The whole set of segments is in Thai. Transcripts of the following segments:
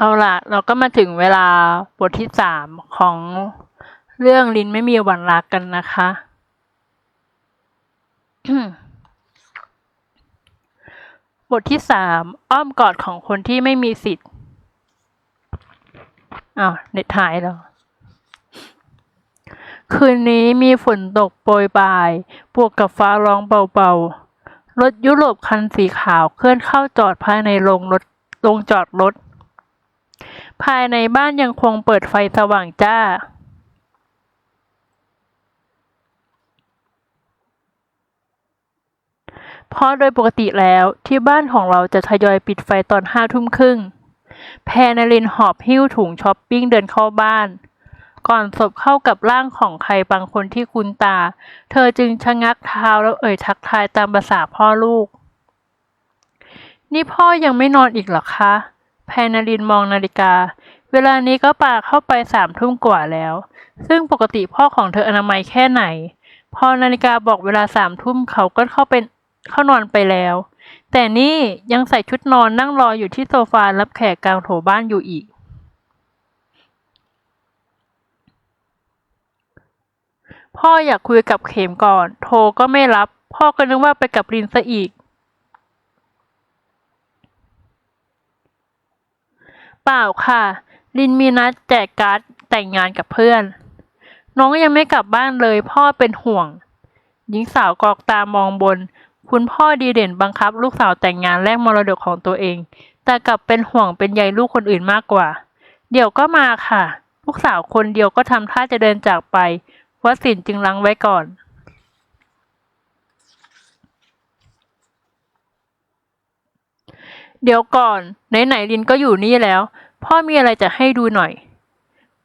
เอาล่ะเราก็มาถึงเวลาบทที่สามของเรื่องลินไม่มีวันรักกันนะคะ บทที่สามอ้อมกอดของคนที่ไม่มีสิทธิ์อ้าวเน็ตหายแล้ว คืนนี้มีฝนตกโปรยปลาย บวกกับฟ้าร้องเบาๆ รถยุโรปคันสีขาวเคลื่อนเข้าจอดภายในโรงรถโรงจอดรถ ภายในบ้านยังคงเปิดไฟสว่างจ้าเพราะโดยปกติแล้วที่บ้านของเราจะทยอยปิดไฟตอนห้าทุ่มครึ่ง แพรนรินหอบหิ้วถุงช้อปปิ้งเดินเข้าบ้าน ก่อนศพเข้ากับร่างของใครบางคนที่คุ้นตา เธอจึงชะงักเท้าแล้วเอ่ยทักทายตามภาษาพ่อลูก นี่พ่อยังไม่นอนอีกหรอคะ แพรนรินมองนาฬิกา เวลานี้ก็ป่าเข้าไปสามทุ่มกว่าแล้ว ซึ่งปกติพ่อของเธออนามัยแค่ไหน พอนาฬิกาบอกเวลาสามทุ่มเขาก็เข้าไปเข้านอนไปแล้ว แต่นี่ยังใส่ชุดนอนนั่งรออยู่ที่โซฟารับแขกกลางโถบ้านอยู่อีก พ่ออยากคุยกับเข็มก่อน โทรก็ไม่รับ พ่อก็นึกว่าไปกับลินซะอีก เปล่าค่ะ ลินมีนัดแจกการ์ดแต่งงานกับเพื่อน น้องยังไม่กลับบ้านเลยพ่อเป็นห่วง หญิงสาวกอกตามองบน คุณพ่อดีเด่นบังคับ ลูกสาวแต่งงานแลกมรดกของตัวเอง แต่กลับเป็นห่วงเป็นใยลูกคนอื่นมากกว่า เดี๋ยวก็มาค่ะ ลูกสาวคนเดียวก็ทำท่าจะเดินจากไปวสินจึงลังไว้ก่อน เดี๋ยวก่อน ไหนๆลินก็อยู่นี่แล้ว พ่อมีอะไรจะให้ดูหน่อย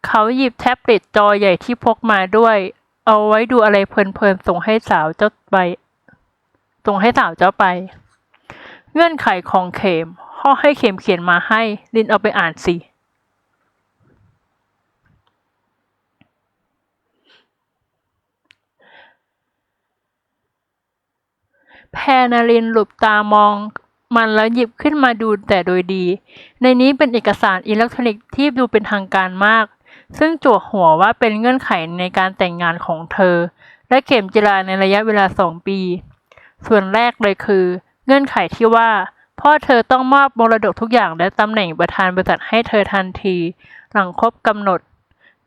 เขาหยิบแท็บเล็ตจอใหญ่ที่พกมาด้วย เอาไว้ดูอะไรเพลินๆส่งให้สาวเจ้าไป ส่งให้สาวเจ้าไป เงื่อนไขของเข็มพ่อให้เข็มเขียนมาให้ ลินเอาไปอ่านสิแพนารินหลุบตามอง มันแล้วหยิบขึ้นมาดูแต่โดยดี ในนี้เป็นเอกสารอิเล็กทรอนิกส์ที่ดูเป็นทางการมาก ซึ่งจวหัวว่าเป็นเงื่อนไขในการแต่งงานของเธอ และเข็มจิราในระยะเวลาสองปี ส่วนแรกเลยคือ เงื่อนไขที่ว่า พ่อเธอต้องมอบมรดกทุกอย่างและตำแหน่งประธานบริษัทให้เธอทันที หลังครบกำหนด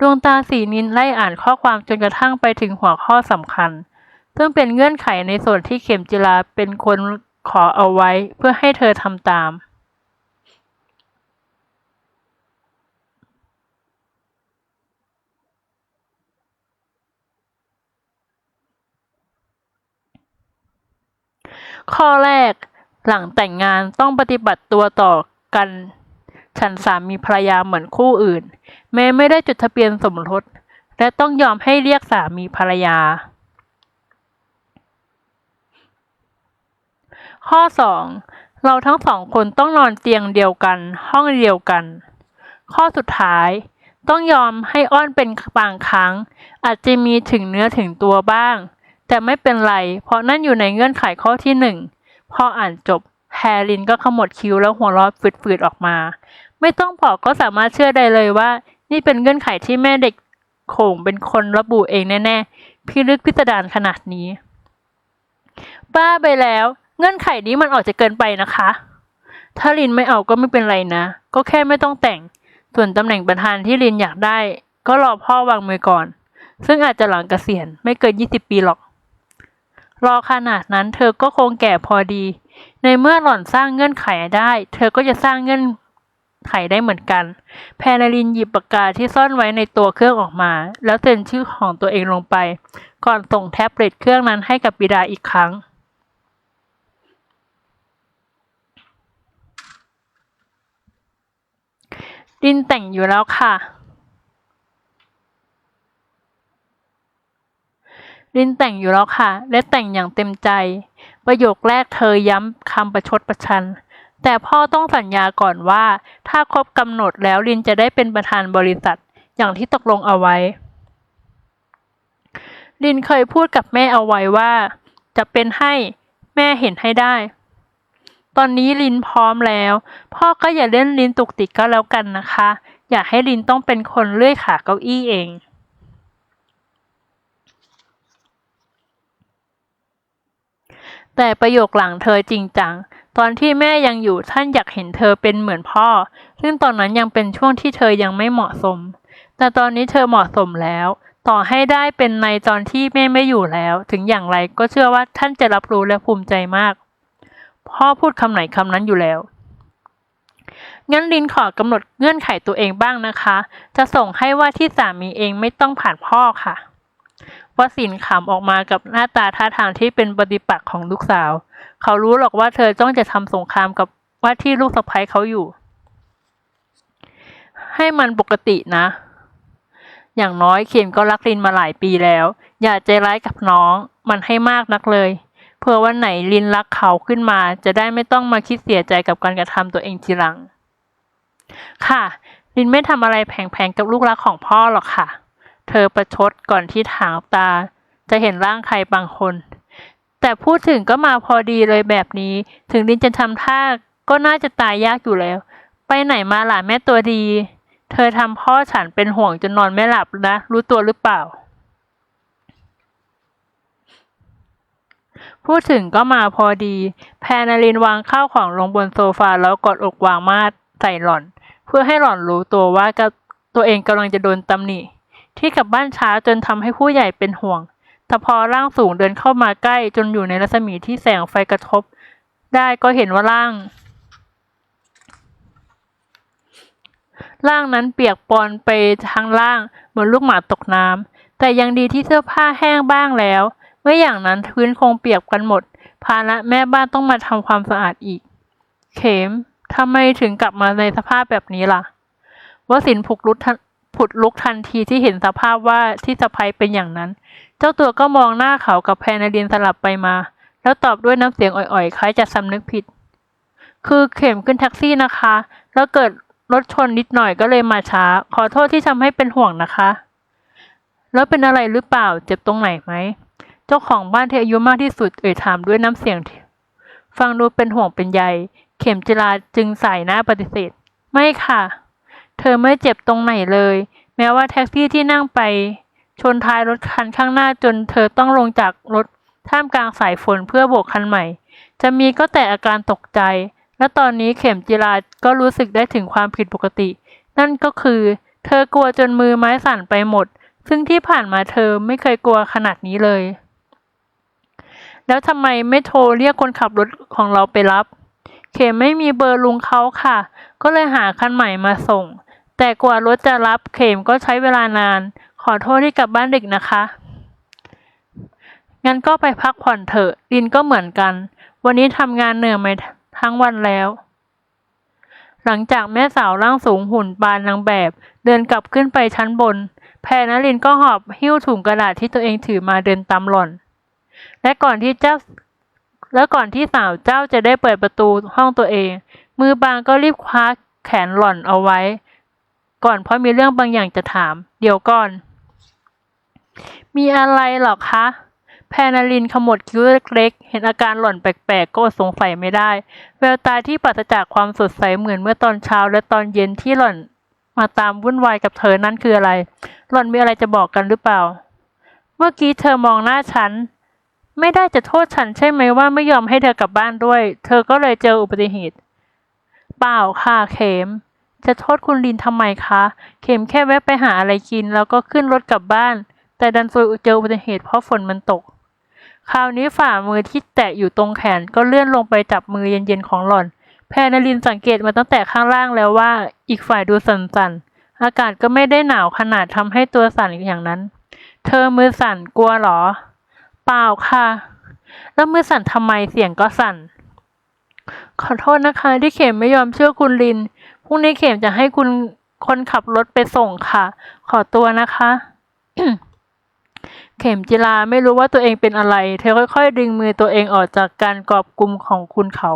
ดวงตาสีนินไล่อ่านข้อความจนกระทั่งไปถึงหัวข้อสำคัญ ซึ่งเป็นเงื่อนไขในส่วนที่เข็มจิราเป็นคน ขอเอาไว้เพื่อให้เธอทำตาม ข้อแรกหลังแต่งงานต้องปฏิบัติตัวต่อกัน ฉันสามีภรรยาเหมือนคู่อื่น แม้ไม่ได้จดทะเบียนสมรส และต้องยอมให้เรียกสามีภรรยา ข้อ 2. เราทั้งสองคนต้องนอนเตียงเดียวกัน ห้องเดียวกัน ข้อสุดท้าย ต้องยอมให้อ้อนเป็นบางครั้ง อาจจะมีถึงเนื้อถึงตัวบ้าง แต่ไม่เป็นไร เพราะนั่นอยู่ในเงื่อนไขข้อที่หนึ่งพออ่านจบแฮรินก็ขมวดคิ้วแล้วหัวเราะฝืดๆออกมา ไม่ต้องบอกก็สามารถเชื่อได้เลยว่า นี่เป็นเงื่อนไขที่แม่เด็กโขงเป็นคนระบุเองแน่ๆพิลึกพิสดารขนาดนี้ บ้าไปแล้ว เงื่อนไขนี้มันออกจะเกินไปนะคะ ถ้าลินไม่เอาก็ไม่เป็นไรนะ ก็แค่ไม่ต้องแต่ง ส่วนตำแหน่งประธานที่ลินอยากได้ ก็รอพ่อวางมือก่อน ซึ่งอาจจะหลังเกษียณไม่เกินยี่สิบปีหรอก รอขนาดนั้นเธอก็คงแก่พอดี ในเมื่อหล่อนสร้างเงื่อนไขได้ เธอก็จะสร้างเงื่อนไขได้เหมือนกัน แพนารินหยิบปากกาที่ซ่อนไว้ในตัวเครื่องออกมา แล้วเซ็นชื่อของตัวเองลงไป ก่อนส่งแท็บเล็ตเครื่องนั้นให้กับบิดาอีกครั้ง ลินแต่งอยู่แล้วค่ะลินแต่งอยู่แล้วค่ะ และแต่งอย่างเต็มใจ ประโยคแรกเธอย้ำคำประชดประชัน แต่พ่อต้องสัญญาก่อนว่า ถ้าครบกำหนดแล้วลินจะได้เป็นประธานบริษัทอย่างที่ตกลงเอาไว้ลินเคยพูดกับแม่เอาไว้ว่า จะเป็นให้แม่เห็นให้ได้ ตอนนี้ลินพร้อมแล้ว พ่อก็อย่าเล่นลินตุกติกก็แล้วกันนะคะ อยากให้ลินต้องเป็นคนเลื่อยขาเก้าอี้เองแต่ประโยคหลังเธอจริงจัง ตอนที่แม่ยังอยู่ท่านอยากเห็นเธอเป็นเหมือนพ่อ ซึ่งตอนนั้นยังเป็นช่วงที่เธอยังไม่เหมาะสม แต่ตอนนี้เธอเหมาะสมแล้ว ต่อให้ได้เป็นในตอนที่แม่ไม่อยู่แล้ว ถึงอย่างไรก็เชื่อว่าท่านจะรับรู้และภูมิใจมาก พ่อพูดคำไหนคำนั้นอยู่แล้ว งั้นลินขอกำหนดเงื่อนไขตัวเองบ้างนะคะ จะส่งให้ว่าที่สามีเองไม่ต้องผ่านพ่อค่ะวสินขำออกมากับหน้าตาท่าทางที่เป็นปฏิปักษ์ของลูกสาว เขารู้หรอกว่าเธอจ้องจะทำสงครามกับว่าที่ลูกสะใภ้เขาอยู่ ให้มันปกตินะ อย่างน้อยเข็มก็รักลินมาหลายปีแล้ว อย่าใจร้ายกับน้อง มันให้มากนักเลย เผื่อวันไหนลินรักเขาขึ้นมา จะได้ไม่ต้องมาคิดเสียใจกับการกระทำตัวเองทีหลัง ค่ะ ลินไม่ทำอะไรแผงๆกับลูกรักของพ่อหรอกค่ะ เธอประชดก่อนที่ถางตา จะเห็นร่างใครบางคน แต่พูดถึงก็มาพอดีเลยแบบนี้ ถึงลินจะทำท่าก็น่าจะตายยากอยู่แล้ว ไปไหนมาหล่ะแม่ตัวดี เธอทำพ่อฉันเป็นห่วงจนนอนไม่หลับนะ รู้ตัวหรือเปล่า พูดถึงก็มาพอดี แพนารินวางข้าวของลงบนโซฟาแล้วกอดอกวางมาดใส่หล่อน เพื่อให้หล่อนรู้ตัวว่าตัวเองกำลังจะโดนตำหนิ ที่กลับบ้านช้าจนทำให้ผู้ใหญ่เป็นห่วงแต่พอร่างสูงเดินเข้ามาใกล้จนอยู่ในรัศมีที่แสงไฟกระทบ ได้ก็เห็นว่าร่าง ร่างนั้นเปียกปอนไปทั้งล่างเหมือนลูกหมาตกน้ำแต่ยังดีที่เสื้อผ้าแห้งบ้างแล้ว ไม่อย่างนั้นพื้นคงเปียกกันหมด ภาระแม่บ้านต้องมาทำความสะอาดอีก เขมทำไมถึงกลับมาในสภาพแบบนี้ล่ะวสินผุกลุกผุดลุกทันทีที่เห็นสภาพว่าที่สะพายเป็นอย่างนั้น เจ้าตัวก็มองหน้าเขากับแพรนาดินสลับไปมา แล้วตอบด้วยน้ำเสียงอ่อยๆ คล้ายจะสำนึกผิด คือเข็มขึ้นแท็กซี่นะคะ แล้วเกิดรถชนนิดหน่อยก็เลยมาช้า ขอโทษที่ทำให้เป็นห่วงนะคะ แล้วเป็นอะไรหรือเปล่า เจ็บตรงไหนไหม เจ้าของบ้านที่อายุมากที่สุดเอ่ยถามด้วยน้ำเสียง ฟังดูเป็นห่วงเป็นใย เข็มจิราจึงใส่หน้าปฏิเสธ ไม่ค่ะ เธอไม่เจ็บตรงไหนเลย แม้ว่าแท็กซี่ที่นั่งไป ชนท้ายรถคันข้างหน้าจนเธอต้องลงจากรถท่ามกลางสายฝนเพื่อโบกคันใหม่ จะมีก็แต่อาการตกใจ และตอนนี้เข็มจิราก็รู้สึกได้ถึงความผิดปกติ นั่นก็คือ เธอกลัวจนมือไม้สั่นไปหมด ซึ่งที่ผ่านมาเธอไม่เคยกลัวขนาดนี้เลย แล้วทำไมไม่โทรเรียกคนขับรถของเราไปรับ เขมไม่มีเบอร์ลุงเขาค่ะ ก็เลยหาคันใหม่มาส่ง แต่กว่ารถจะรับเขมก็ใช้เวลานาน ขอโทษที่กลับบ้านดึกนะคะ งั้นก็ไปพักผ่อนเถอะ ดินก็เหมือนกัน วันนี้ทำงานเหนื่อยมาทั้งวันแล้ว หลังจากแม่สาวร่างสูงหุ่นปานนางแบบ เดินกลับขึ้นไปชั้นบน แพรนลินก็หอบหิ้วถุงกระดาษที่ตัวเองถือมาเดินตามหล่อน และก่อนที่เจ้า และก่อนที่สาวเจ้าจะได้เปิดประตูห้องตัวเอง มือบางก็รีบคว้าแขนหล่อนเอาไว้ ก่อนเพราะมีเรื่องบางอย่างจะถาม เดี๋ยวก่อน มีอะไรหรอคะแพนารินขมวดคิ้วเล็กๆ เห็นอาการหล่อนแปลกๆ ก็สงสัยไม่ได้ แววตาที่ปราศจากความสดใสเหมือนเมื่อตอนเช้าและตอนเย็นที่หล่อนมาตามวุ่นวายกับเธอนั่นคืออะไร หล่อนมีอะไรจะบอกกันหรือเปล่า เมื่อกี้เธอมองหน้าฉัน ไม่ได้จะโทษฉันใช่ไหมว่าไม่ยอมให้เธอกลับบ้านด้วย เธอก็เลยเจออุบัติเหตุ เปล่าค่ะเข็ม จะโทษคุณลินทำไมคะ เข็มแค่แวะไปหาอะไรกิน แล้วก็ขึ้นรถกลับบ้าน แต่ดันซวยเจออุบัติเหตุเพราะฝนมันตก คราวนี้ฝ่ามือที่แตะอยู่ตรงแขนก็เลื่อนลงไปจับมือเย็นๆของหล่อน แพนลินสังเกตมาตั้งแต่ข้างล่างแล้วว่า อีกฝ่ายดูสั่นๆ อากาศก็ไม่ได้หนาวขนาดทำให้ตัวสั่นอย่างนั้น เธอมือสั่นกลัวหรอ เปล่าค่ะ แล้วมือสั่นทำไมเสียงก็สั่น ขอโทษนะคะที่เข็มไม่ยอมเชื่อคุณลิน พรุ่งนี้เข็มจะให้คุณคนขับรถไปส่งค่ะ ขอตัวนะคะ เข็มจิลาไม่รู้ว่าตัวเองเป็นอะไร เธอค่อยๆ ดึงมือตัวเองออกจากการกอบกลุ่มของคุณเขา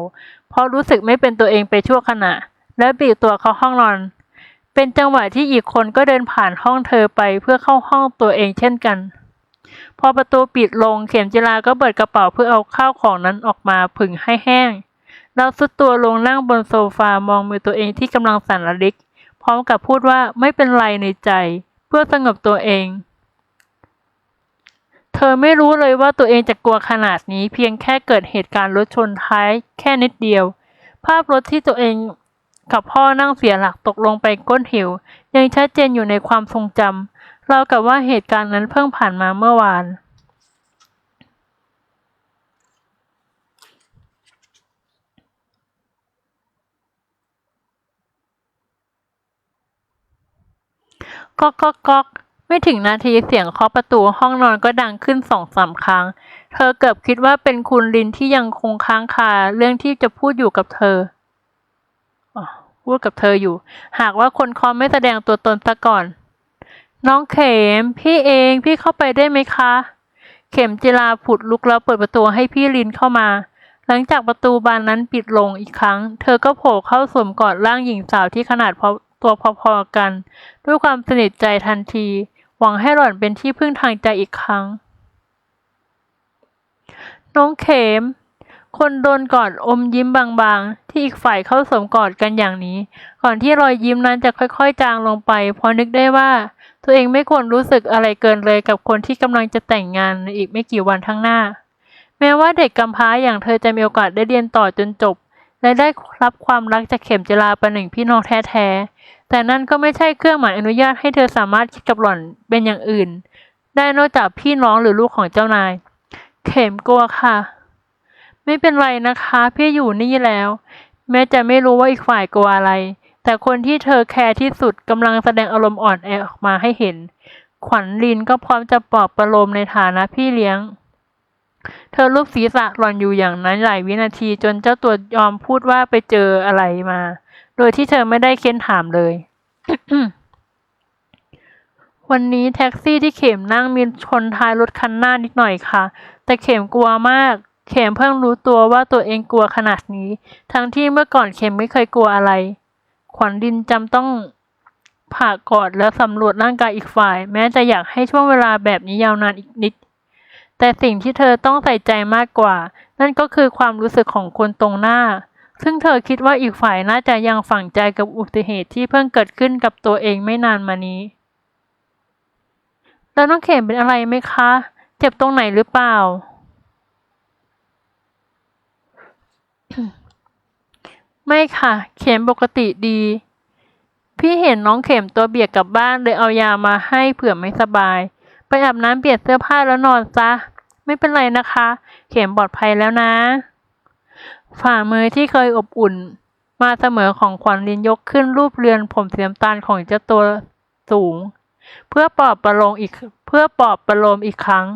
เพราะรู้สึกไม่เป็นตัวเองไปชั่วขณะ และบีบตัวเข้าห้องนอน เป็นจังหวะที่อีกคนก็เดินผ่านห้องเธอไปเพื่อเข้าห้องตัวเองเช่นกัน พอประตูปิดลงเข็มจิลาก็เปิดกระเป๋าเพื่อเอาข้าวของนั้นออกมาผึ่งให้แห้งแล้วสุดตัวลงนั่งบนโซฟามองมือตัวเองที่กำลังสั่นระลิก พร้อมกับพูดว่าไม่เป็นไรในใจ เพื่อสงบตัวเอง เธอไม่รู้เลยว่าตัวเองจะกลัวขนาดนี้เพียงแค่เกิดเหตุการณ์รถชนท้ายแค่นิดเดียว ภาพรถที่ตัวเองกับพ่อนั่งเสียหลักตกลงไปก้นเหวยังชัดเจนอยู่ในความทรงจำ เรากับว่าเหตุการณ์นั้นเพิ่งผ่านมาเมื่อวาน ก๊อกก๊อกก๊อกไม่ถึงนาทีเสียงเคาะประตูห้องนอนก็ดังขึ้นสองสามครั้ง เธอเกือบคิดว่าเป็นคุณลินที่ยังคงค้างคาเรื่องที่จะพูดอยู่กับเธออ๋อพูดกับเธออยู่ หากว่าคนเคาะไม่แสดงตัวตนซะก่อน น้องเข็ม พี่เองพี่เข้าไปได้ไหมคะ เข็มจิราผุดลุกแล้วเปิดประตูให้พี่ลินเข้ามา หลังจากประตูบานนั้นปิดลงอีกครั้ง เธอก็โผล่เข้าสวมกอดร่างหญิงสาวที่ขนาดพอตัวพอๆกัน ด้วยความสนิทใจทันที หวังให้หล่อนเป็นที่พึ่งทางใจอีกครั้ง น้องเข็ม คนโดนกอดอมยิ้มบางๆ ที่อีกฝ่ายเข้าสวมกอดกันอย่างนี้ ก่อนที่รอยยิ้มนั้นจะค่อยๆ จางลงไปพราะนึกได้ว่า ตัวเองไม่ควรรู้สึกอะไรเกินเลยกับคนที่กำลังจะแต่งงานในอีกไม่กี่วันข้างหน้า แม้ว่าเด็กกำพร้าอย่างเธอจะมีโอกาสได้เรียนต่อจนจบ และได้รับความรักจากเข็มจิราประหนึ่งพี่น้องแท้ๆแต่นั่นก็ไม่ใช่เครื่องหมายอนุญาตให้เธอสามารถคิดกับหล่อนเป็นอย่างอื่น ได้นอกจากพี่น้องหรือลูกของเจ้านาย เข็มกลัวค่ะ ไม่เป็นไรนะคะ พี่อยู่นี่แล้ว แม้จะไม่รู้ว่าอีกฝ่ายกลัวอะไร แต่คนที่เธอแคร์ที่สุดกำลังแสดงอารมณ์อ่อนแอออกมาให้เห็น ขวัญลินก็พร้อมจะปลอบประโลมในฐานะพี่เลี้ยง เธอลูบศีรษะหล่อนอยู่อย่างนั้นหลายวินาทีจนเจ้าตัวยอมพูดว่าไปเจออะไรมา โดยที่เธอไม่ได้เค้นถามเลยวันนี้แท็กซี่ที่เข็มนั่งมีชนท้ายรถคันหน้านิดหน่อยค่ะ แต่เข็มกลัวมาก เข็มเพิ่งรู้ตัวว่าตัวเองกลัวขนาดนี้ ทั้งที่เมื่อก่อนเข็มไม่เคยกลัวอะไร ขวัญดินจำต้องผ่ากอดและสำรวจร่างกายอีกฝ่าย แม้จะอยากให้ช่วงเวลาแบบนี้ยาวนานอีกนิด แต่สิ่งที่เธอต้องใส่ใจมากกว่า นั่นก็คือความรู้สึกของคนตรงหน้า ซึ่งเธอคิดว่าอีกฝ่ายน่าจะยังฝังใจกับอุบัติเหตุที่เพิ่งเกิดขึ้นกับตัวเองไม่นานมานี้แล้วน้องเข็มเป็นอะไรไหมคะ เจ็บตรงไหนหรือเปล่า ไม่ค่ะ เข็มปกติดี พี่เห็นน้องเข็มตัวเบียดกลับบ้านเลยเอายามาให้เผื่อไม่สบาย ไปอาบน้ำเปลี่ยนเสื้อผ้าแล้วนอนซะ ไม่เป็นไรนะคะ เข็มปลอดภัยแล้วนะ ฝ่ามือที่เคยอบอุ่น มาเสมอของขวัญลินยกขึ้นรูปเรือนผมเสีน้ำตาลของเจ้าตัวสูง เพื่อปลอบประโลมอีกเพื่อปลอบประโลมอีกครั้ง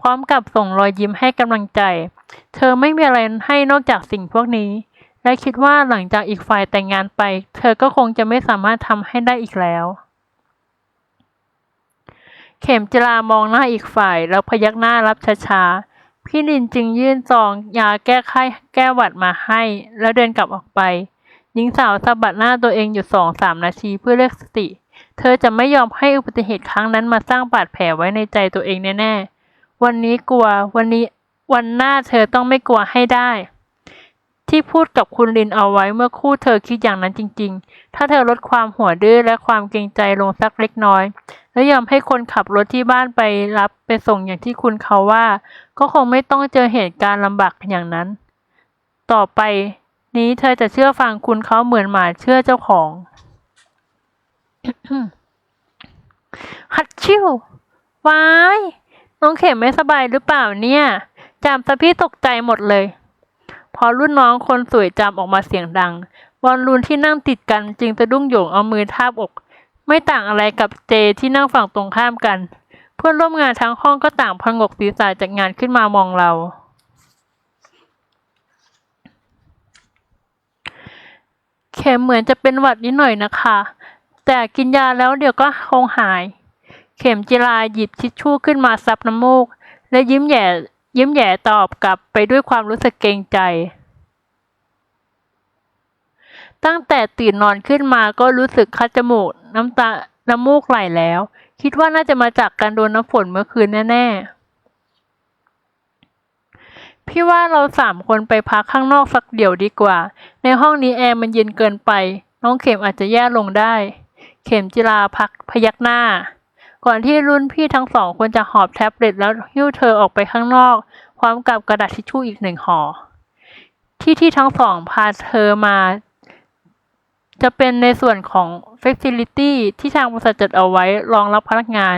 พร้อมกับส่งรอยยิ้มให้กำลังใจ เธอไม่มีอะไรให้นอกจากสิ่งพวกนี้ และคิดว่าหลังจากอีกฝ่ายแต่งงานไป เธอก็คงจะไม่สามารถทำให้ได้อีกแล้ว เข็มจิรามองหน้าอีกฝ่ายแล้วพยักหน้ารับช้าๆพี่ลินจึงยื่นซองยาแก้ไข้แก้หวัดมาให้ แล้วเดินกลับออกไปหญิงสาวสะบัดหน้าตัวเองอยู่สองสามนาทีเพื่อเรียกสติ เธอจะไม่ยอมให้อุบัติเหตุครั้งนั้นมาสร้างบาดแผลไว้ในใจตัวเองแน่ๆ วันนี้กลัว วันนี้ วันหน้าเธอต้องไม่กลัวให้ได้ ที่พูดกับคุณลินเอาไว้เมื่อคู่เธอคิดอย่างนั้นจริง ๆ ถ้าเธอลดความหัวดื้อและความเกรงใจลงสักเล็กน้อย และยอมให้คนขับรถที่บ้านไปรับไปส่งอย่างที่คุณเขาว่า ก็คงไม่ต้องเจอเหตุการณ์ลำบากอย่างนั้น ต่อไป นี้เธอจะเชื่อฟังคุณเขาเหมือนหมาเชื่อเจ้าของ ฮัตชิววาย น้องเข็มไม่สบายหรือเปล่าเนี่ยจามสะพี่ตกใจหมดเลย พอรุ่นน้องคนสวยจามออกมาเสียงดัง บอลลูนที่นั่งติดกันจึงสะดุ้งโยงเอามือทาบอก ไม่ต่างอะไรกับเจที่นั่งฝั่งตรงข้ามกัน เพื่อนร่วมงานทั้งห้องก็ต่างพงกศีรษะจากงานขึ้นมามองเราเข็มเหมือนจะเป็นหวัดนิดหน่อยนะคะ แต่กินยาแล้วเดี๋ยวก็คงหาย เข็มจิราหยิบทิชชู่ขึ้นมาซับน้ำมูก และยิ้มแย่ยิ้มแย่ตอบกลับไปด้วยความรู้สึกเกรงใจ ตั้งแต่ตื่นนอนขึ้นมาก็รู้สึกคัดจมูกน้ำตาน้ำมูกไหลแล้ว คิดว่าน่าจะมาจากการโดนน้ำฝนเมื่อคืนแน่ ๆ พี่ว่าเราสามคนไปพักข้างนอกสักเดี๋ยวดีกว่า ในห้องนี้แอร์มันเย็นเกินไป น้องเข็มอาจจะแย่ลงได้ เข็มจิราพักพยักหน้า ก่อนที่รุ่นพี่ทั้งสองคนจะหอบแท็บเล็ตแล้วหิ้วเธอออกไปข้างนอก พร้อมกับกระดาษทิชชู่อีกหนึ่งห่อที่ที่ทั้งสองพาเธอมา จะเป็นในส่วนของ Facility ที่ทางบริษัทจัดเอาไว้รองรับพนักงาน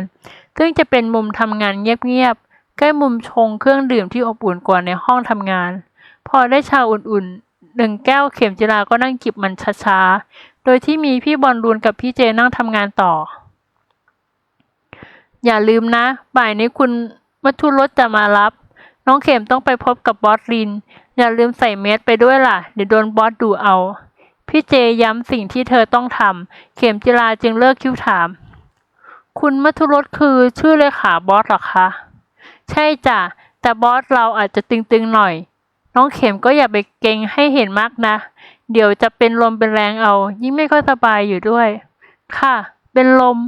ซึ่งจะเป็นมุมทำงานเงียบๆ ใกล้มุมชงเครื่องดื่มที่อบอุ่นกว่าในห้องทำงาน พอได้ชาอุ่นๆหนึ่งแก้วเข็มจิราก็นั่งจิบมันช้าๆ โดยที่มีพี่บอลลูนกับพี่เจนั่งทำงานต่อ อย่าลืมนะ บ่ายนี้คุณมัทุรสจะมารับ น้องเข็มต้องไปพบกับบอสลิน อย่าลืมใส่เมสไปด้วยล่ะ เดี๋ยวโดนบอสดูเอา พี่เจย้ำสิ่งที่เธอต้องทำ เข็มจิราจึงเลิกคิ้วถาม คุณมัทุรสคือชื่อเลขาบอสหรอคะ ใช่จ้ะ แต่บอสเราอาจจะตึงๆหน่อย น้องเข็มก็อย่าไปเกรงให้เห็นมากนะ เดี๋ยวจะเป็นลมเป็นแรงเอา ยิ่งไม่ค่อยสบายอยู่ด้วย ค่ะ เป็นลม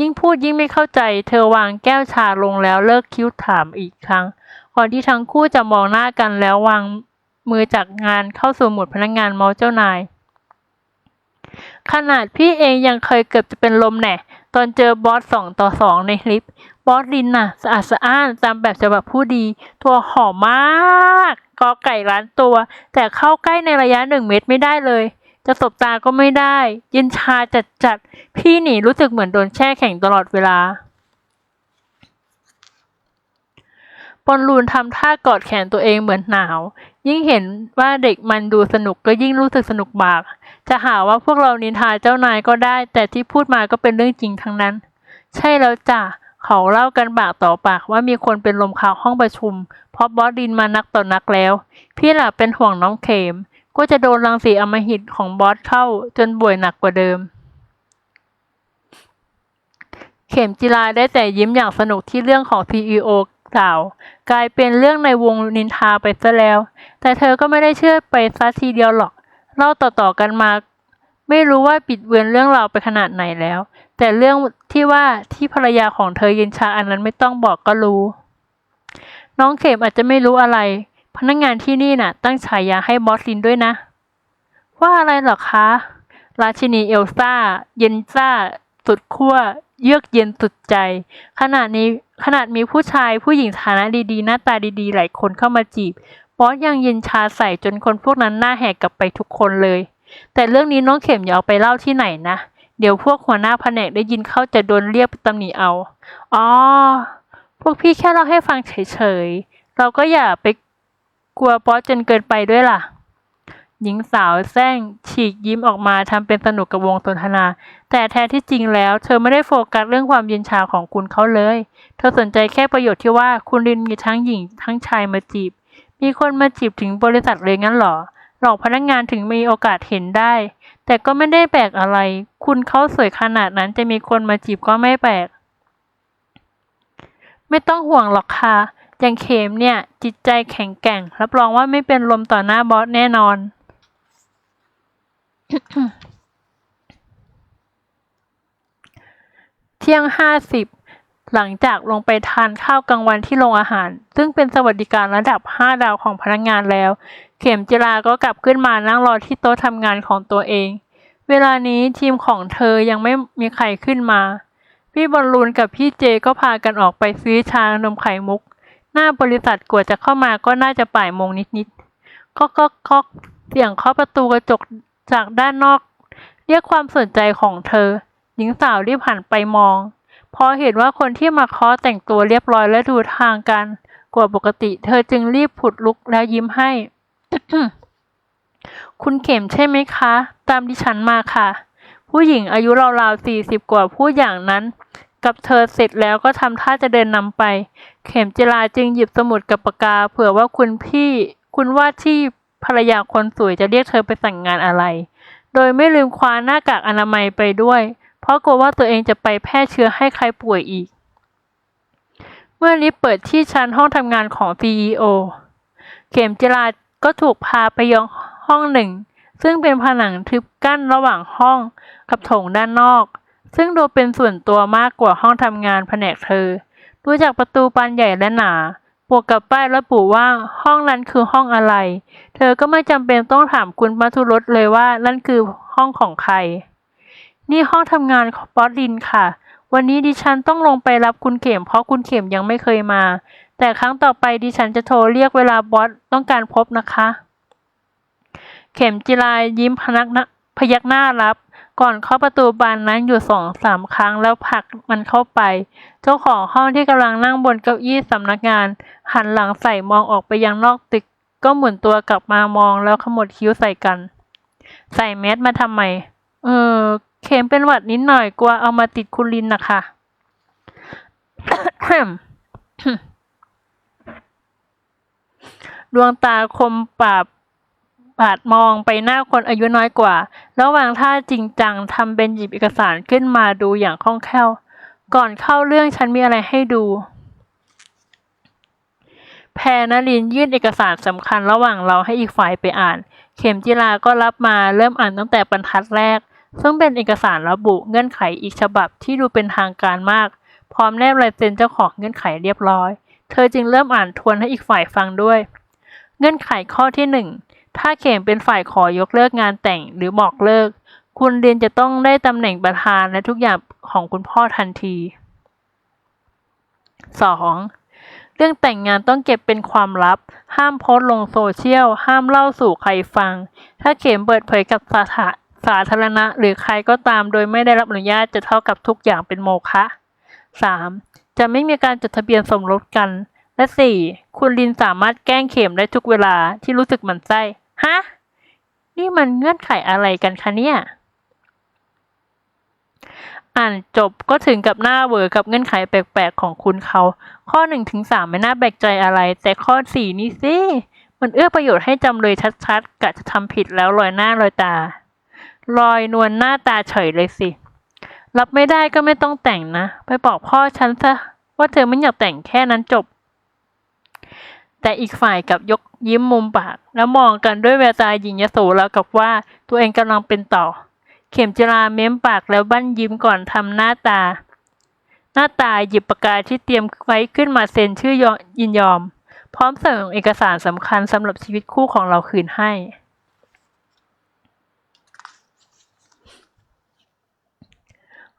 ยิ่งพูดยิ่งไม่เข้าใจ เธอวางแก้วชาลงแล้วเลิกคิ้วถามอีกครั้ง ก่อนที่ทั้งคู่จะมองหน้ากันแล้ววางมือจากงานเข้าสู่หมวดพนักงานมาเจ้านาย ขนาดพี่เองยังเคยเกือบจะเป็นลมแน่ตอนเจอบอสสองต่อสองในคลิฟต์บอสลินน่ะ สะอาดสะอ้านตามแบบฉบับผู้ดี ตัวหอมมาก กอไก่ล้านตัว แต่เข้าใกล้ในระยะหนึ่งเมตรไม่ได้เลย จะสบตาก็ไม่ได้ เย็นชาจัดจัดๆพี่หนีรู้สึกเหมือนโดนแช่แข็งตลอดเวลาบอลลูนทำท่ากอดแขนตัวเองเหมือนหนาว ยิ่งเห็นว่าเด็กมันดูสนุกก็ยิ่งรู้สึกสนุกบาก จะหาว่าพวกเรานินทาเจ้านายก็ได้ แต่ที่พูดมาก็เป็นเรื่องจริงทั้งนั้น ใช่แล้วจ้ะ เขาเล่ากันปากต่อปากว่ามีคนเป็นลมคาห้องประชุม เพราะบอสดินมานักต่อนักแล้ว พี่หล่ะเป็นห่วงน้องเขม ก็จะโดนรังสีอมหิตของบอสเข้าจนป่วยหนักกว่าเดิม เข็มจิราได้แต่ยิ้มอย่างสนุกที่เรื่องของ CEO กล่าว กลายเป็นเรื่องในวงนินทาไปซะแล้ว แต่เธอก็ไม่ได้เชื่อไปซะทีเดียวหรอก เล่าต่อๆกันมา ไม่รู้ว่าปิดเบือนเรื่องราวไปขนาดไหนแล้ว แต่เรื่องที่ว่าที่ภรรยาของเธอเย็นชาอันนั้นไม่ต้องบอกก็รู้ น้องเข็มอาจจะไม่รู้อะไร พนักงานที่นี่น่ะ ตั้งฉายาให้บอสลินด้วยนะ ว่าอะไรหรอคะ ราชินีเอลซ่า เย็นซ่า สุดขั้วเยือกเย็นสุดใจ ขนาดนี้ขนาดมีผู้ชายผู้หญิงฐานะดีๆ หน้าตาดีๆ หลายคนเข้ามาจีบ บอสยังเย็นชาใส่จนคนพวกนั้นหน้าแหกกลับไปทุกคนเลย แต่เรื่องนี้น้องเข็มอย่าเอาไปเล่าที่ไหนนะ เดี๋ยวพวกหัวหน้าแผนกได้ยินเข้าจะโดนเรียกไปตำหนิเอา อ๋อ พวกพี่แค่เล่าให้ฟังเฉยๆ เราก็อย่าไปกลัวบอสจนเกินไปด้วยล่ะ หญิงสาวแซงฉีกยิ้มออกมาทำเป็นสนุกกับวงสนทนา แต่แท้ที่จริงแล้ว เธอไม่ได้โฟกัสเรื่องความเย็นชาของคุณเขาเลย เธอสนใจแค่ประโยชน์ที่ว่าคุณรินมีทั้งหญิงทั้งชายมาจีบ มีคนมาจีบถึงบริษัทเลยงั้นหรอ หลอกพนักงานถึงมีโอกาสเห็นได้ แต่ก็ไม่ได้แปลกอะไร คุณเขาสวยขนาดนั้นจะมีคนมาจีบก็ไม่แปลก ไม่ต้องห่วงหรอกค่ะ อย่างเขมเนี่ย จิตใจแข็งแกร่ง รับรองว่าไม่เป็นลมต่อหน้าบอสแน่นอน เที่ยงห้าสิบหลังจากลงไปทานข้าวกลางวันที่โรงอาหาร ซึ่งเป็นสวัสดิการระดับห้าดาวของพนักงานแล้ว เข็มจิราก็กลับขึ้นมานั่งรอที่โต๊ะทำงานของตัวเอง เวลานี้ทีมของเธอยังไม่มีใครขึ้นมา พี่บอลลูนกับพี่เจก็พากันออกไปซื้อชานมไข่มุก หน้าบริษัทกว่าจะเข้ามาก็น่าจะบ่ายโมงนิดๆก็ก็ก็เสียงเคาะประตูกระจกจากด้านนอก เรียกความสนใจของเธอ หญิงสาวรีบหันไปมองพอเห็นว่าคนที่มาเคาะแต่งตัวเรียบร้อยและดูทางกัน กว่าปกติ เธอจึงรีบผุดลุกแล้วยิ้มให้ คุณเข็มใช่ไหมคะ ตามดิฉันมาค่ะ ผู้หญิงอายุราวๆสี่สิบกว่าผู้อย่างนั้น กับเธอเสร็จแล้วก็ทำท่าจะเดินนำไป เข็มจิราจึงหยิบสมุดกับปากกา เผื่อว่าคุณพี่ คุณว่าที่ภรรยาคนสวยจะเรียกเธอไปสั่งงานอะไร โดยไม่ลืมคว้าหน้ากากอนามัยไปด้วย เพราะกลัวว่าตัวเองจะไปแพร่เชื้อให้ใครป่วยอีก เมื่อลิฟต์เปิดที่ชั้นห้องทำงานของ CEO เข็มจิรา ก็ถูกพาไปยังห้องหนึ่ง ซึ่งเป็นผนังทึบกั้นระหว่างห้องกับโถงด้านนอก ซึ่งดูเป็นส่วนตัวมากกว่าห้องทำงานแผนกเธอ ดูจากประตูบานใหญ่และหนาบวกกับป้ายระบุว่าห้องนั้นคือห้องอะไร เธอก็ไม่จำเป็นต้องถามคุณมัทุรสเลยว่านั่นคือห้องของใคร นี่ห้องทำงานของบอสลินค่ะ วันนี้ดิฉันต้องลงไปรับคุณเข็มเพราะคุณเข็มยังไม่เคยมา แต่ครั้งต่อไปดิฉันจะโทรเรียกเวลาบอสต้องการพบนะคะ เข็มจิรายยิ้มพนักน้าพยักหน้ารับ ก่อนเข้าประตูบานนั้นอยู่สองสามครั้งแล้วผลักมันเข้าไป เจ้าของห้องที่กำลังนั่งบนเก้าอี้สำนักงาน หันหลังใส่มองออกไปยังนอกตึก ก็หมุนตัวกลับมามองแล้วขมวดคิ้วใส่กัน ใส่แมสมาทำไม เออ เข็มเป็นหวัดนิดหน่อยกลัวเอามาติดคุณลินนะคะ ดวงตาคมปราบปาดมองไปหน้าคนอายุน้อยกว่าแล้ววางท่าจริงจังทำเป็นหยิบเอกสารขึ้นมาดูอย่างคล่องแคล่ว ก่อนเข้าเรื่องฉันมีอะไรให้ดู แพรนลินยื่นเอกสารสำคัญระหว่างเราให้อีกฝ่ายไปอ่าน เข็มจิราก็รับมาเริ่มอ่านตั้งแต่บรรทัดแรก ซึ่งเป็นเอกสารระบุเงื่อนไขอีกฉบับที่ดูเป็นทางการมาก พร้อมแนบลายเซ็นเจ้าของเงื่อนไขเรียบร้อย เธอจึงเริ่มอ่านทวนให้อีกฝ่ายฟังด้วย เงื่อนไขข้อที่หนึ่งถ้าเข็มเป็นฝ่ายขอยกเลิกงานแต่งหรือบอกเลิก คุณเรียนจะต้องได้ตำแหน่งประธานและทุกอย่างของคุณพ่อทันที 2. เรื่องแต่งงานต้องเก็บเป็นความลับ ห้ามโพสต์ลงโซเชียล ห้ามเล่าสู่ใครฟัง ถ้าเข็มเปิดเผยกับสาธาสาธารณะ หรือใครก็ตามโดยไม่ได้รับอนุญาตจะเท่ากับทุกอย่างเป็นโมฆะ 3. จะไม่มีการจดทะเบียนสมรสกัน และ 4. คุณลินสามารถแกล้งเข็มได้ทุกเวลาที่รู้สึกหมันไส้ฮะ นี่มันเงื่อนไขอะไรกันคะเนี่ย อ่านจบก็ถึงกับหน้าเวอร์กับเงื่อนไขแปลกๆของคุณเขา ข้อหนึ่งถึงสามไม่น่าแปลกใจอะไร แต่ข้อสี่นี่สิ มันเอื้อประโยชน์ให้จำเลยชัดๆกะจะทำผิดแล้วลอยหน้าลอยตา ลอยนวลหน้าตาเฉยเลยสิ รับไม่ได้ก็ไม่ต้องแต่งนะ ไปบอกพ่อฉันซะว่าเธอไม่อยากแต่งแค่นั้นจบ แต่อีกฝ่ายกับยกยิ้มมุมปาก แล้วมองกันด้วยแววตาหญิงยโสแล้วกับว่าตัวเองกำลังเป็นต่อ เข็มจิราเม้มปากแล้วบั้นยิ้มก่อนทำหน้าตา หน้าตาหยิบปากกาที่เตรียมไว้ขึ้นมาเซ็นชื่อยอยินยอม พร้อมส่งเอกสารสำคัญสำหรับชีวิตคู่ของเราคืนให้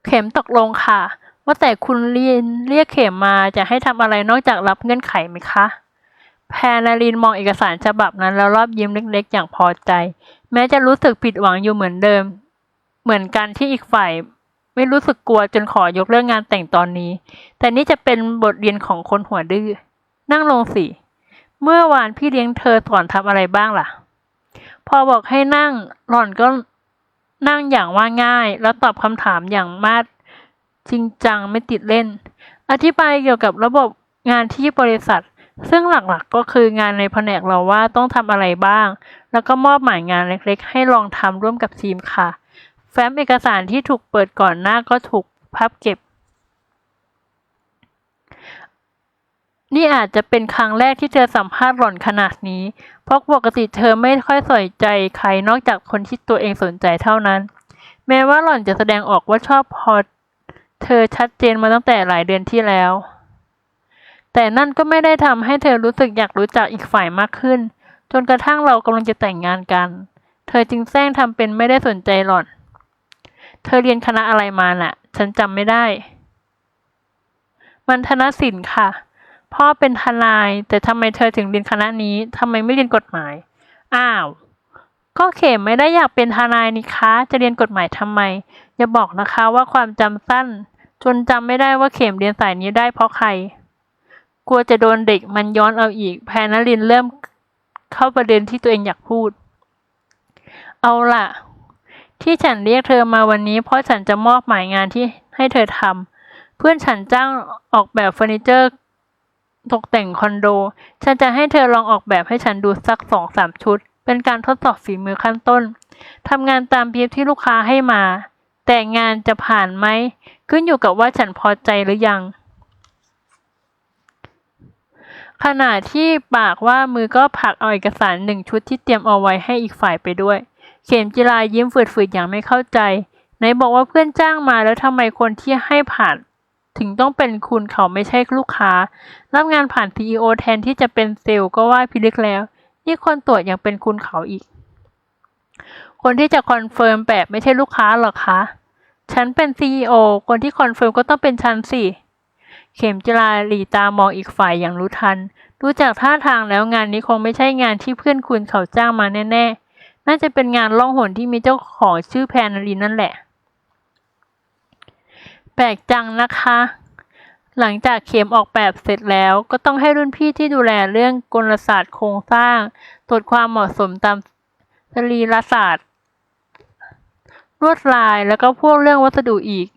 เข็มตกลงค่ะ ว่าแต่คุณเรียนเรียกเข็มมาจะให้ทำอะไรนอกจากรับเงื่อนไขไหมคะ แพนารินมองเอกสารฉบับนั้นแล้วรอบยิ้มเล็กๆ อย่างพอใจ แม้จะรู้สึกผิดหวังอยู่เหมือนเดิม เหมือนกันที่อีกฝ่าย ไม่รู้สึกกลัวจนขอยกเลิกงานแต่งตอนนี้ แต่นี่จะเป็นบทเรียนของคนหัวดื้อนั่งลงสิเมื่อวานพี่เลี้ยงเธอสอนทำอะไรบ้างล่ะ พอบอกให้นั่งหล่อนก็นั่งอย่างว่าง่าย แล้วตอบคำถามอย่างมาดจริงจังไม่ติดเล่น อธิบายเกี่ยวกับระบบงานที่บริษัท ซึ่งหลักๆก็คืองานในแผนกเราว่าต้องทำอะไรบ้าง แล้วก็มอบหมายงานเล็กๆ ให้ลองทำร่วมกับทีมค่ะ แฟ้มเอกสารที่ถูกเปิดก่อนหน้าก็ถูกพับเก็บ นี่อาจจะเป็นครั้งแรกที่เธอสัมภาษณ์หล่อนขนาดนี้ เพราะปกติเธอไม่ค่อยสนใจใครนอกจากคนที่ตัวเองสนใจเท่านั้น แม้ว่าหล่อนจะแสดงออกว่าชอบพอเธอชัดเจนมาตั้งแต่หลายเดือนที่แล้ว แต่นั่นก็ไม่ได้ทำให้เธอรู้สึกอยากรู้จักอีกฝ่ายมากขึ้น จนกระทั่งเรากำลังจะแต่งงานกัน เธอจึงแซงทำเป็นไม่ได้สนใจหล่อน เธอเรียนคณะอะไรมาน่ะ ฉันจำไม่ได้ มันธนศิลป์ค่ะ พ่อเป็นทนาย แต่ทำไมเธอถึงเรียนคณะนี้ทำไมไม่เรียนกฎหมาย อ้าว ก็เข็มไม่ได้อยากเป็นทนายนี่คะ จะเรียนกฎหมายทำไม อย่าบอกนะคะว่าความจำสั้น จนจำไม่ได้ว่าเข็มเรียนสายนี้ได้เพราะใคร ลัวจะโดนเด็กมันย้อนเอาอีก แพรนลินเริ่มเข้าประเด็นที่ตัวเองอยากพูด เอาล่ะ ที่ฉันเรียกเธอมาวันนี้ เพราะฉันจะมอบหมายงานที่ให้เธอทำเพื่อนฉันจ้างออกแบบเฟอร์นิเจอร์ ตกแต่งคอนโด ฉันจะให้เธอลองออกแบบให้ฉันดูสักสองสามชุด เป็นการทดสอบฝีมือขั้นต้นทำงานตามเบียบที่ลูกค้าให้มา แต่งานจะผ่านไหมขึ้นอยู่กับว่าฉันพอใจหรือยัง ขณะที่ปากว่ามือก็ผลักเอาเอกสารหนึ่งชุดที่เตรียมเอาไว้ให้อีกฝ่ายไปด้วย เข็มจิรายิ้มฝืดๆอย่างไม่เข้าใจไหนบอกว่าเพื่อนจ้างมาแล้วทำไมคนที่ให้ผ่านถึงต้องเป็นคุณเขาไม่ใช่ลูกค้า รับงานผ่าน CEO แทนที่จะเป็นเซลล์ก็ว่าพิลึกแล้ว นี่คนตรวจยังเป็นคุณเขาอีก คนที่จะคอนเฟิร์มแบบไม่ใช่ลูกค้าหรอคะ ฉันเป็น CEO คนที่คอนเฟิร์มก็ต้องเป็นฉันสิ เข็มจิราหลีตามองอีกฝ่ายอย่างรู้ทัน ดูจากท่าทางแล้วงานนี้คงไม่ใช่งานที่เพื่อนคุณเขาจ้างมาแน่ๆ น่าจะเป็นงานล่องหนที่มีเจ้าของชื่อแพนนารีนั่นแหละ แปลกจังนะคะ หลังจากเข็มออกแบบเสร็จแล้วก็ต้องให้รุ่นพี่ที่ดูแลเรื่องกลศาสตร์โครงสร้าง ตรวจความเหมาะสมตามสรีรศาสตร์ลวดลายแล้วก็พวกเรื่องวัสดุอีก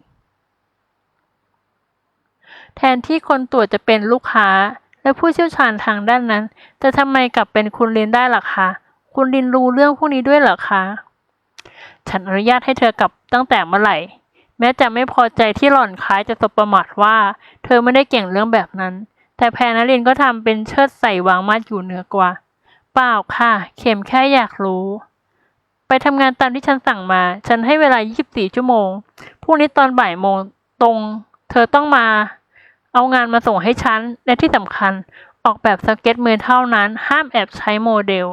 แทนที่คนตรวจจะเป็นลูกค้า และผู้เชี่ยวชาญทางด้านนั้น แต่ทำไมกลับเป็นคุณลินได้ล่ะคะ คุณลินรู้เรื่องพวกนี้ด้วยเหรอคะ ฉันอนุญาตให้เธอกลับตั้งแต่เมื่อไหร่ แม้จะไม่พอใจที่หล่อนคล้ายจะสบประมาทว่า เธอไม่ได้เก่งเรื่องแบบนั้น แต่แพรนรินก็ทำเป็นเชิดใส่วางมาดอยู่เหนือกว่า เปล่าค่ะ เข็มแค่อยากรู้ไปทำงานตามที่ฉันสั่งมา ฉันให้เวลา 24 ชั่วโมง พรุ่งนี้ตอนบ่ายโมงตรง เธอต้องมา เอางานมาส่งให้ฉัน และที่สำคัญออกแบบสเก็ตมือเท่านั้น ห้ามแอบใช้โมเดล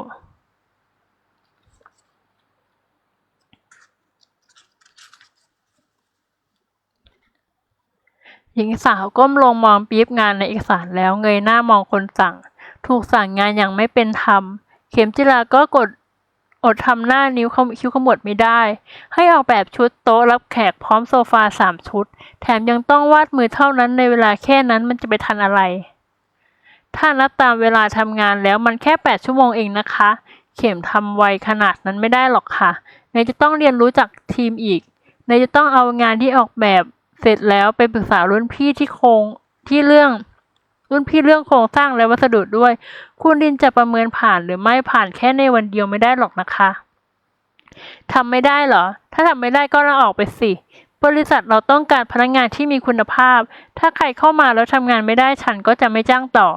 หญิงสาวก้มลงมองปี๊บงานในเอกสารแล้วเงยหน้า มองคนสั่ง ถูกสั่งงานอย่างไม่เป็นธรรม เข็มจิราก็กด อดทำหน้านิ้วขมคิ้วขมวดไม่ได้ ให้ออกแบบชุดโต๊ะรับแขกพร้อมโซฟาสามชุด แถมยังต้องวาดมือเท่านั้นในเวลาแค่นั้นมันจะไปทันอะไร ถ้านับตามเวลาทำงานแล้วมันแค่แปดชั่วโมงเองนะคะ เข็มทำไวขนาดนั้นไม่ได้หรอกค่ะเนยจะต้องเรียนรู้จากทีมอีกเนยจะต้องเอางานที่ออกแบบเสร็จแล้วไปปรึกษารุ่นพี่ที่โครงที่เรื่อง รุ่นพี่เรื่องโครงสร้างและวัสดุด้วย คุณดินจะประเมินผ่านหรือไม่ผ่านแค่ในวันเดียวไม่ได้หรอกนะคะทำไม่ได้เหรอ ถ้าทำไม่ได้ก็ลาออกไปสิ บริษัทเราต้องการพนักงานที่มีคุณภาพ ถ้าใครเข้ามาแล้วทำงานไม่ได้ฉันก็จะไม่จ้างต่อ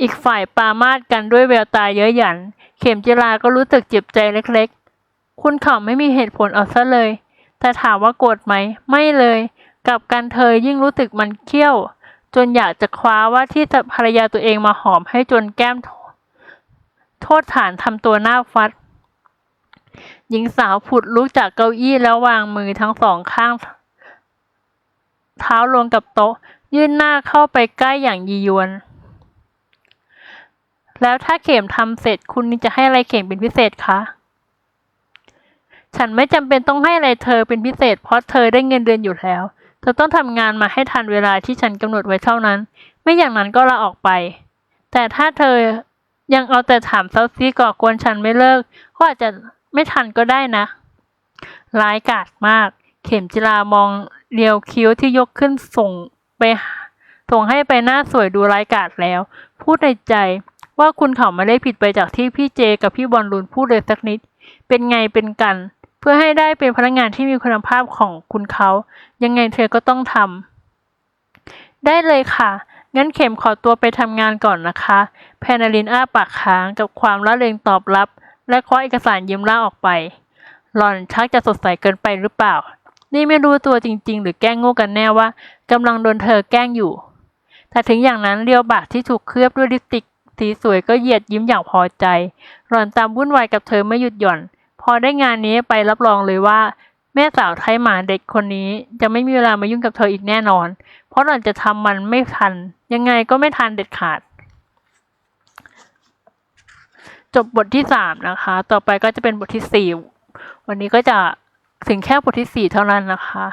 อีกฝ่ายปามาดกันด้วยแววตาเย้ยหยัน เข็มจิราก็รู้สึกเจ็บใจเล็กๆ คุณเขาไม่มีเหตุผลเอาซะเลย แต่ถามว่าโกรธไหม ไม่เลย กับกันเธอยิ่งรู้สึกมันเขี้ยว จนอยากจะคว้าว่าที่ภรรยาตัวเองมาหอมให้จนแก้มโทษฐานทำตัวหน้าฟัด หญิงสาวผุดลุกจากเก้าอี้แล้ววางมือทั้งสองข้าง เท้าลงกับโต๊ะ ยื่นหน้าเข้าไปใกล้อย่างยียวน แล้วถ้าเข็มทำเสร็จคุณนี่จะให้อะไรเข็มเป็นพิเศษคะฉันไม่จำเป็นต้องให้อะไรเธอเป็นพิเศษ เพราะเธอได้เงินเดือนอยู่แล้ว เธอต้องทำงานมาให้ทันเวลาที่ฉันกำหนดไว้เท่านั้น ไม่อย่างนั้นก็ลาออกไป แต่ถ้าเธอยังเอาแต่ถามเซาซีก่อกวนฉันไม่เลิก ก็อาจจะไม่ทันก็ได้นะ ร้ายกาจมาก เข็มจิรามองเรียวคิ้วที่ยกขึ้นส่งไปส่งให้ไปหน้าสวยดูร้ายกาจแล้ว พูดในใจว่าคุณเขาไม่ได้ผิดไปจากที่พี่เจกับพี่บอลลูนพูดเลยสักนิด เป็นไงเป็นกัน เพื่อให้ได้เป็นพนักงานที่มีคุณภาพของคุณเขา ยังไงเธอก็ต้องทำได้เลยค่ะ งั้นเข็มขอตัวไปทำงานก่อนนะคะแพนาลินอ้าปากค้างกับความละเลงตอบรับ และคว้าเอกสารยิ้มล่าออกไป หล่อนชักจะสดใสเกินไปหรือเปล่า นี่ไม่รู้ตัวจริง ๆ หรือแกล้งโง่กันแน่ว่ากำลังโดนเธอแกล้งอยู่ แต่ถึงอย่างนั้นเรียวบากที่ถูกเคลือบด้วยลิปสติกสีสวยก็เหยียดยิ้มอย่างพอใจ หล่อนตามวุ่นวายกับเธอไม่หยุดหย่อน พอได้งานนี้ไปรับรองเลยว่า แม่สาวไทยหมาเด็กคนนี้ จะไม่มีเวลามายุ่งกับเธออีกแน่นอน เพราะหล่อนจะทำมันไม่ทัน ยังไงก็ไม่ทันเด็ดขาด จบบทที่สามนะคะ ต่อไปก็จะเป็นบทที่สี่วันนี้ก็จะถึงแค่บทที่สี่เท่านั้นนะคะ